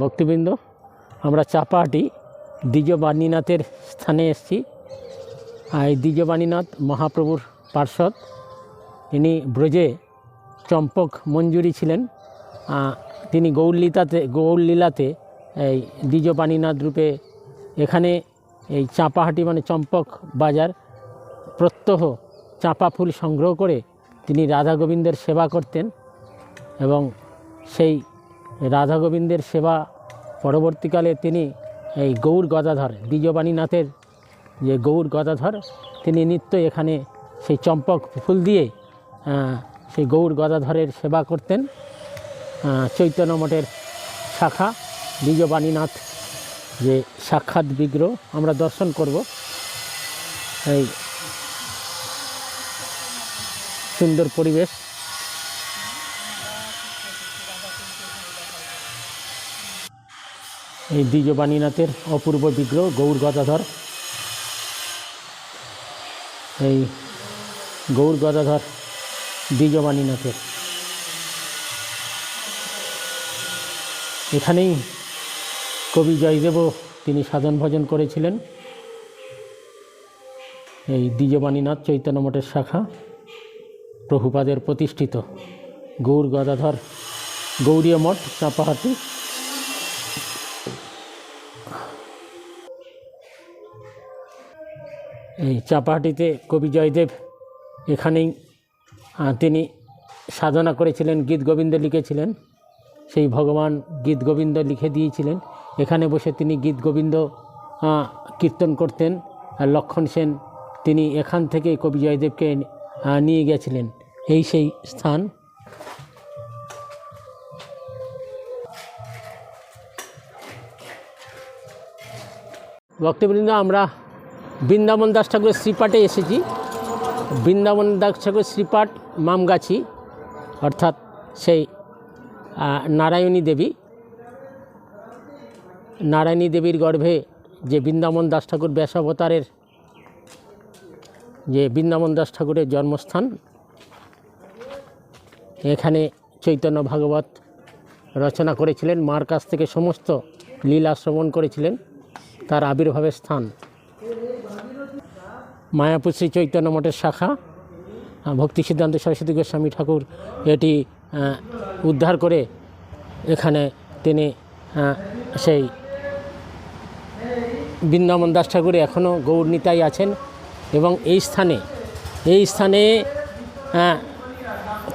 ভক্তিবৃন্দ, আমরা চাপাহাটি দ্বিজবাণীনাথের স্থানে এসেছি। আর এই দ্বিজবাণীনাথ মহাপ্রভুর পার্শ্বদ, ইনি ব্রজে চম্পক মঞ্জুরি ছিলেন। তিনি গৌরলীলাতে গৌরলীলাতে এই দ্বিজবাণীনাথ রূপে এখানে এই চাপাহাটি মানে চম্পক বাজার প্রত্যহ চাঁপা ফুল সংগ্রহ করে তিনি রাধা গোবিন্দের সেবা করতেন এবং সেই রাধা গোবিন্দের সেবা পরবর্তীকালে তিনি এই গৌর গদাধর, দ্বিজবাণীনাথের যে গৌর গদাধর, তিনি নিত্য এখানে সেই চম্পক ফুল দিয়ে সেই গৌর গদাধরের সেবা করতেন। চৈতন্য মঠের শাখা, দ্বিজবাণীনাথ যে সাক্ষাৎ বিগ্রহ, আমরা দর্শন করব। এই সুন্দর পরিবেশ। এই দ্বিজবাণীনাথের অপূর্ব বিগ্রহ গৌর গদাধর। এই গৌর গদাধর দ্বিজবাণীনাথের। এখানেই কবি জয়দেবও তিনি সাধন ভজন করেছিলেন। এই দ্বিজবাণীনাথ চৈতন্য মঠের শাখা প্রভুপাদের প্রতিষ্ঠিত গৌর গদাধর গৌরীয় মঠ চাঁপাহাটি এই চাপাহাটিতে কবি জয়দেব এখানেই তিনি সাধনা করেছিলেন, গীত গোবিন্দ লিখেছিলেন। সেই ভগবান গীত গোবিন্দ লিখে দিয়েছিলেন। এখানে বসে তিনি গীত গোবিন্দ কীর্তন করতেন। লক্ষণ সেন, তিনি এখান থেকে কবি জয়দেবকে নিয়ে গেছিলেন। এই সেই স্থান। ভক্তবৃন্দ, আমরা বৃন্দাবন দাস ঠাকুরের শ্রীপাঠে এসেছি। বৃন্দাবন দাস ঠাকুরের শ্রীপাঠ মামগাছি, অর্থাৎ সেই নারায়ণী দেবী। নারায়ণী দেবীর গর্ভে যে বৃন্দাবন দাস ঠাকুর ব্যাসাবতারের যে বৃন্দাবন দাস ঠাকুরের জন্মস্থান, এখানে চৈতন্য ভাগবত রচনা করেছিলেন। মার কাছ থেকে সমস্ত লীলা শ্রবণ করেছিলেন। তার আবির্ভাবের স্থান। মায়াপুর শ্রী চৈতন্য মঠের শাখা ভক্তি সিদ্ধান্ত সরস্বতী গোস্বামী ঠাকুর এটি উদ্ধার করে এখানে তিনি সেই বৃন্দাবন দাস ঠাকুর এখনও গৌরনীতাই আছেন এবং এই স্থানে এই স্থানে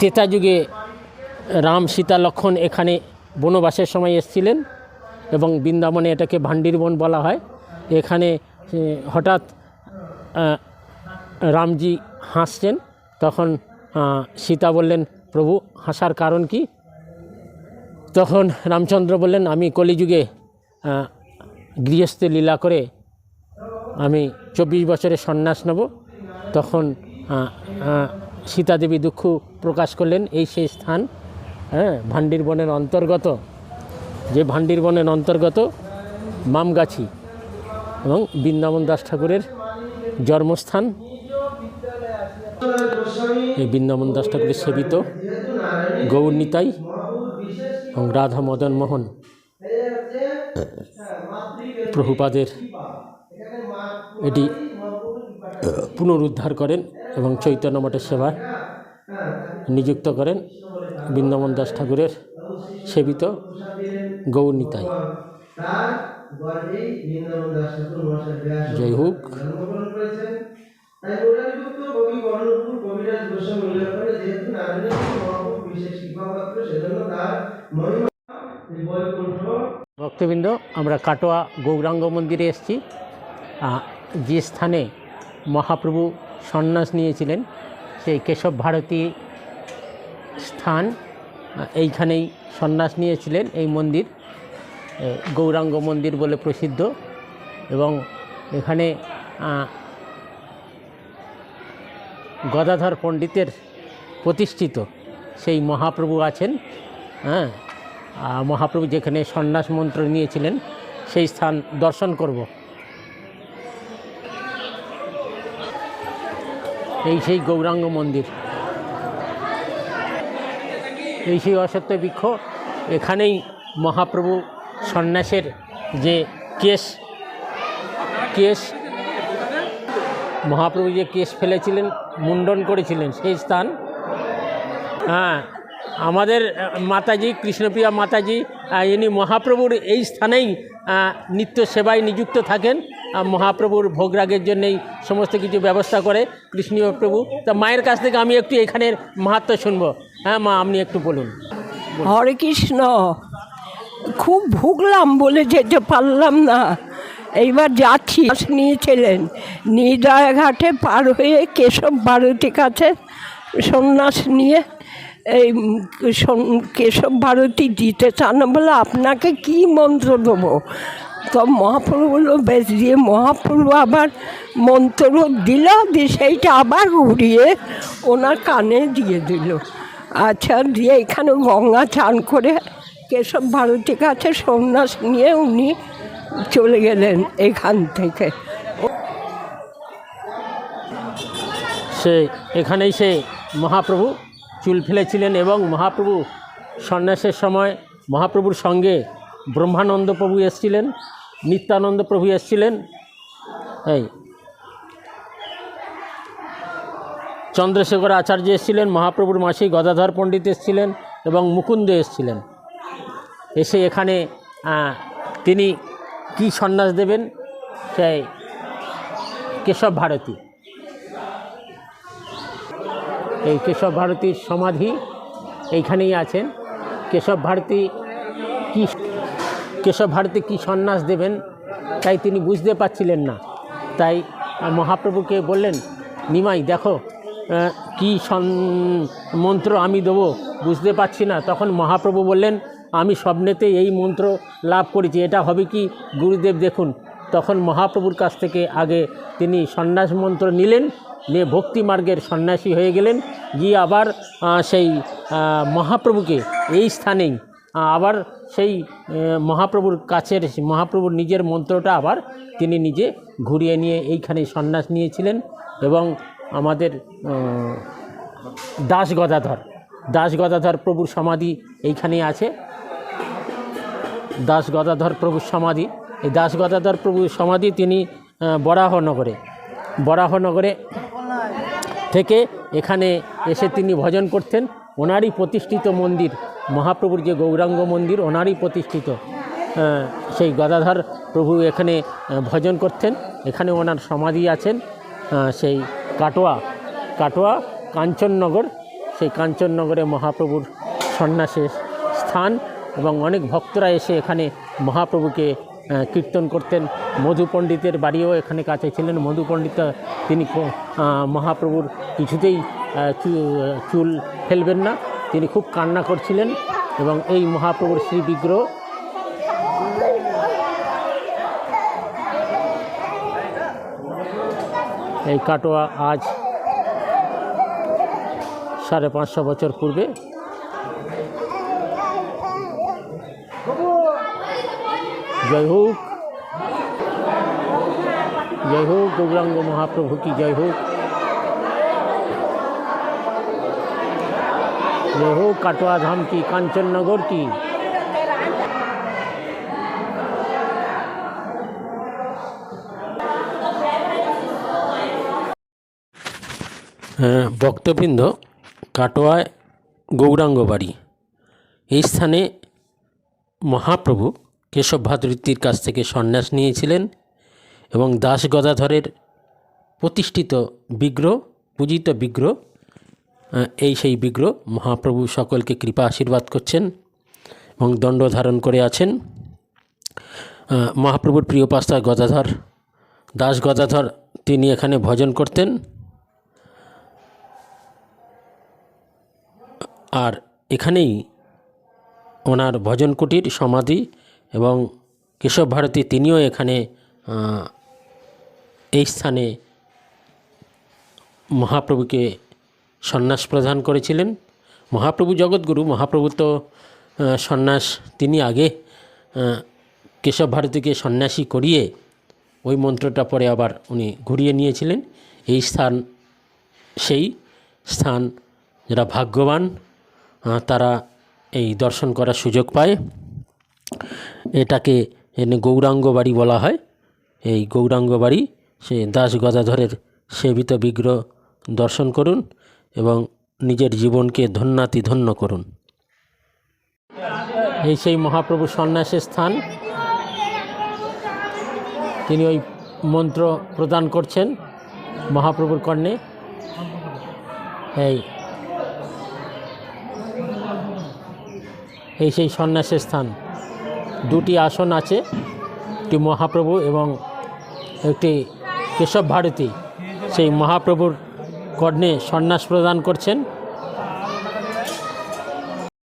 তেতা যুগে রাম সীতা লক্ষণ এখানে বনবাসের সময় এসেছিলেন এবং বৃন্দাবনে এটাকে ভান্ডির বন বলা হয়। এখানে হঠাৎ রামজি হাসছেন তখন সীতা বললেন প্রভু হাসার কারণ কি? তখন রামচন্দ্র বললেন আমি কলিযুগে গৃহস্থ লীলা করে আমি চব্বিশ বছরের সন্ন্যাস নেব। তখন আহ, আহ, সীতা দেবী দুঃখ প্রকাশ করলেন এই সেই স্থান হ্যাঁ ভান্ডির বনের অন্তর্গত যে ভান্ডির বনের অন্তর্গত মামগাছি এবং বৃন্দাবন দাস ঠাকুরের জন্মস্থান। এই বৃন্দাবন দাস ঠাকুরের সেবিত। গৌরনীতাই এবং রাধা মদন মোহন। প্রভুপাদের এটি পুনরুদ্ধার করেন এবং চৈতন্য মঠের সেবায় নিযুক্ত করেন বৃন্দাবন দাস ঠাকুরের সেবিত গৌরনীতাই জয় হোক। ভক্তবৃন্দ আমরা কাটোয়া গৌরাঙ্গ মন্দিরে এসেছি। যে স্থানে মহাপ্রভু সন্ন্যাস নিয়েছিলেন সেই কেশব ভারতী স্থান এইখানেই সন্ন্যাস নিয়েছিলেন এই মন্দির। গৌরাঙ্গ মন্দির বলে প্রসিদ্ধ এবং এখানে গদাধর পণ্ডিতের প্রতিষ্ঠিত সেই মহাপ্রভু আছেন হ্যাঁ মহাপ্রভু যেখানে সন্ন্যাস মন্ত্র নিয়েছিলেন, সেই স্থান দর্শন করব। এই সেই গৌরাঙ্গ মন্দির। এই সেই অসত্য বৃক্ষ, এখানেই মহাপ্রভু সন্ন্যাসের যে কেশ কেশ মহাপ্রভু যে কেশ ফেলেছিলেন, মুন্ডন করেছিলেন, সেই স্থান। হ্যাঁ আমাদের মাতাজি, কৃষ্ণপ্রিয়া মাতাজি ইনি মহাপ্রভুর এই স্থানেই নিত্য সেবায় নিযুক্ত থাকেন। মহাপ্রভুর ভোগরাগের জন্যই সমস্ত কিছু ব্যবস্থা করে কৃষ্ণীয় প্রভু। তা মায়ের কাছ থেকে আমি একটু এখানের মাহাত্ম শুনব। হ্যাঁ মা, আপনি একটু বলুন। হরে কৃষ্ণ। খুব ভুগলাম বলে যেতে পারলাম না। এইবার যাচ্ছি। বাস নিয়েছিলেন। নিদয়ঘাটে পার হয়ে কেশব ভারতী কাছে সন্ন্যাস নিয়ে এই কেশব ভারতী দিতে চান বলে আপনাকে কি মন্ত্র দেবো? তো মহাপ্রভু বলল, বেশ দিয়ে মহাপ্রভু আবার মন্ত্র দিল, দিয়ে সেইটা আবার ঘুরিয়ে ওনার কানে দিয়ে দিল। আচ্ছা দিয়ে এখানে গঙ্গা চান করে কেশব ভারতী কাছে সন্ন্যাস নিয়ে উনি চলে গেলেন এখান থেকে। সে এখানেই সে মহাপ্রভু চুল ফেলেছিলেন এবং মহাপ্রভু সন্ন্যাসের সময় মহাপ্রভুর সঙ্গে ব্রহ্মানন্দ প্রভু এসেছিলেন, নিত্যানন্দ প্রভু এসেছিলেন। এই চন্দ্রশেখর আচার্য এসেছিলেন, মহাপ্রভুর মাসি গদাধর পণ্ডিত এসেছিলেন এবং মুকুন্দ এসেছিলেন। এসে এখানে তিনি কি সন্ন্যাস দেবেন? সেই কেশব ভারতী। এই কেশব ভারতীর সমাধি এইখানেই আছেন। কেশব ভারতী কি, কেশব ভারতী কী সন্ন্যাস দেবেন? তাই তিনি বুঝতে পারছিলেন না। তাই মহাপ্রভুকে বললেন, নিমাই, দেখো কি সন, মন্ত্র আমি দেবো, বুঝতে পারছি না। তখন মহাপ্রভু বললেন আমি স্বপ্নেতে এই মন্ত্র লাভ করেছি। এটা হবে কি? গুরুদেব দেখুন, তখন মহাপ্রভুর কাছ থেকে আগে তিনি সন্ন্যাস মন্ত্র নিলেন, নিয়ে ভক্তি মার্গের সন্ন্যাসী হয়ে গেলেন, গিয়ে আবার সেই মহাপ্রভুকে এই স্থানেই আবার সেই মহাপ্রভুর কাছের, মহাপ্রভুর নিজের মন্ত্রটা আবার তিনি নিজে ঘুরিয়ে নিয়ে এইখানে সন্ন্যাস নিয়েছিলেন এবং আমাদের দাস গদাধর দাস গদাধর প্রভুর সমাধি এইখানেই আছে। দাস গদাধর প্রভুর সমাধি। এই দাস গদাধর প্রভুর সমাধি তিনি বরাহনগরে বরাহনগরে থেকে এখানে এসে তিনি ভজন করতেন। ওনারই প্রতিষ্ঠিত মন্দির, মহাপ্রভুর যে গৌরাঙ্গ মন্দির, ওনারই প্রতিষ্ঠিত সেই গদাধর প্রভু এখানে ভজন করতেন। এখানে ওনার সমাধি আছেন সেই কাটোয়া কাটোয়া কাঞ্চননগর। সেই কাঞ্চননগরে মহাপ্রভুর সন্ন্যাসের স্থান। এবং অনেক ভক্তরা এসে এখানে মহাপ্রভুকে কীর্তন করতেন। মধু পণ্ডিতের বাড়িও এখানে কাছে ছিলেন। মধু পণ্ডিত তিনি মহাপ্রভুর কিছুতেই চুল ফেলবেন না। তিনি খুব কান্না করছিলেন এবং এই মহাপ্রভুর শ্রী বিগ্রহ এই কাটোয়া আজ সাড়ে পাঁচশো বছর পূর্বে জয় হোক জয় হোক গৌরাঙ্গ মহাপ্রভু কি জয় হোক জয় হোক কাটোয়া ধাম কি কাঞ্চননগর কি হ্যাঁ, ভক্তবৃন্দ কাটোয়ায় গৌরাঙ্গ বাড়ি এই স্থানে মহাপ্রভু কেশব ভাতৃত্বের কাছ থেকে সন্ন্যাস নিয়েছিলেন এবং দাস গদাধরের প্রতিষ্ঠিত বিগ্রহ, পূজিত বিগ্রহ এই সেই বিগ্রহ মহাপ্রভু সকলকে কৃপা আশীর্বাদ করছেন এবং দণ্ড ধারণ করে আছেন। মহাপ্রভুর প্রিয় পাস্তা গদাধর, দাস গদাধর, তিনি এখানে ভজন করতেন। আর এখানেই ওনার ভজন কুটির, সমাধি এবং কেশব ভারতী তিনিও এখানে এই স্থানে মহাপ্রভুকে সন্ন্যাস প্রদান করেছিলেন। মহাপ্রভু জগৎগুরু মহাপ্রভু তো সন্ন্যাস। তিনি আগে কেশব ভারতীকে সন্ন্যাসী করিয়ে ওই মন্ত্রটা পরে আবার উনি ঘুরিয়ে নিয়েছিলেন। এই স্থান, সেই স্থান যারা ভাগ্যবান তারা এই দর্শন করার সুযোগ পায়। এটাকে গৌরাঙ্গ বাড়ি বলা হয়। এই গৌরাঙ্গ বাড়ি সে দাস গদাধরের সেবিত বিগ্রহ দর্শন করুন এবং নিজের জীবনকে ধন্যাতি ধন্য করুন। এই সেই মহাপ্রভু সন্ন্যাসের স্থান। তিনি ওই মন্ত্র প্রদান করছেন মহাপ্রভুর কর্ণে। এই এই সেই সন্ন্যাসের স্থান। দুটি আসন আছে, একটি মহাপ্রভু এবং একটি কেশব ভারতী। সেই মহাপ্রভুর কর্ণে সন্ন্যাস প্রদান করছেন।